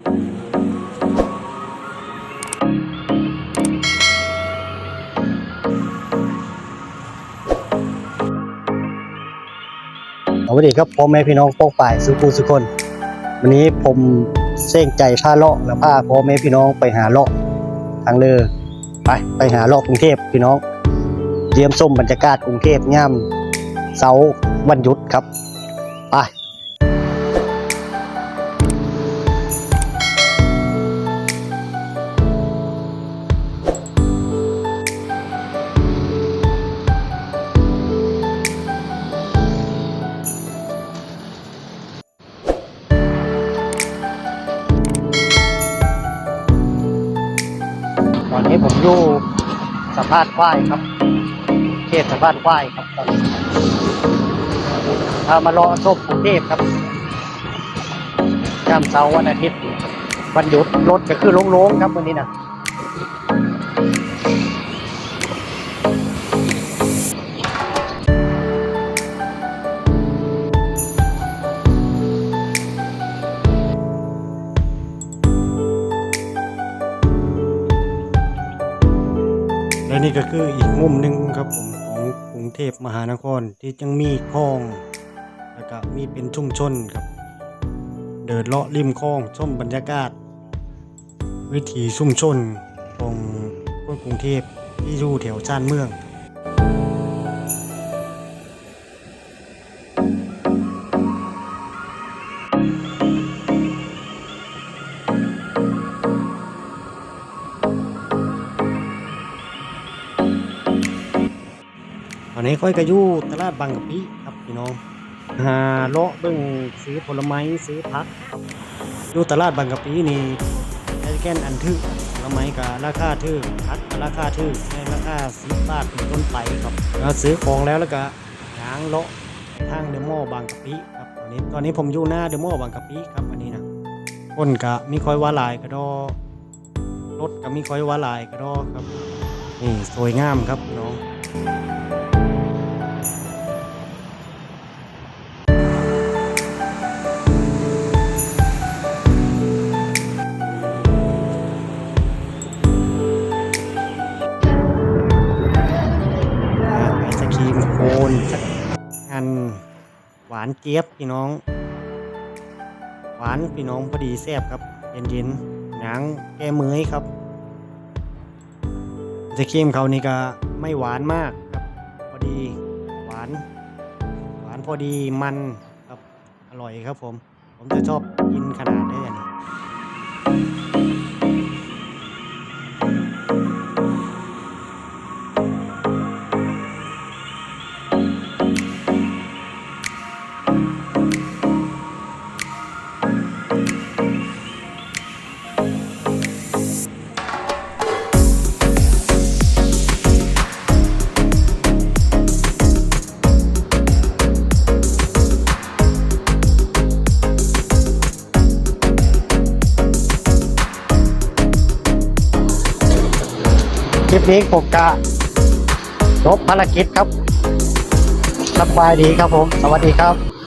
สวัสดีครับพ่อแม่พี่น้องโป้งป่ายสุภูสุคน วันนี้ผมเส้งใจพาเลาะและพาพ่อแม่พี่น้องไปหาเลาะทางเลือไปไปหาเลาะกรุงเทพพี่น้องเยี่ยมส้มบรรยากาศกรุงเทพย่ำเสาร์วันหยุดครับไป ตอนนี้ผมอยู่สะพานควายครับ เขตสะพานควายครับตอนนี้พามารอชมกรุงเทพครับย่ำเสาร์วันอาทิตย์วันหยุดรถก็คือโล่งๆครับวันนี้นะ และนี่ก็คืออีกมุมหนึ่งครับผมของกรุงเทพมหานครที่ยังมีคลองแล้วก็มีเป็นชุมชนครับ เดินเลาะริมคลองชมบรรยากาศ วิถีชุมชนของคนกรุงเทพที่อยู่แถวชานเมือง อนนี้ค่อยกระยู่ตลาดบางกะปิครับพี่น้องหาเลาะเบิ่งซื้อผลไม้ซื้อผักครับอยู่ตลาดบางกะปินี่ไอ้แก่นอันทึกผลไม้กับราคาทึกผักกับราคาทึกในราคาสิบบาทเป็นต้นไปครับแล้วซื้อของแล้วแล้วก็ยางเลาะทางเดอะมอว์บางกะปิครับตอนนี้ตอนนี้ผมอยู่หน้าเดอะมอว์บางกะปิครับวันนี้นะคนกะมีค่อยว่าลายกระดอรถก็มีค่อยว่าลายกระดอครับนี่สวยงามครับน้อง อันหวานเจี๊ยบพี่น้อง หวานพี่น้องพอดีแซ่บครับ เย็นเย็นหนังแก้มือครับไอศครีมเขานี่ก็ไม่หวานมากครับ พอดีหวาน หวานพอดีมันครับอร่อยครับผม ผมจะชอบกินขนาดนี้ คลิปนี้ผมกะจบภารกิจครับสบายดีครับผม สวัสดีครับ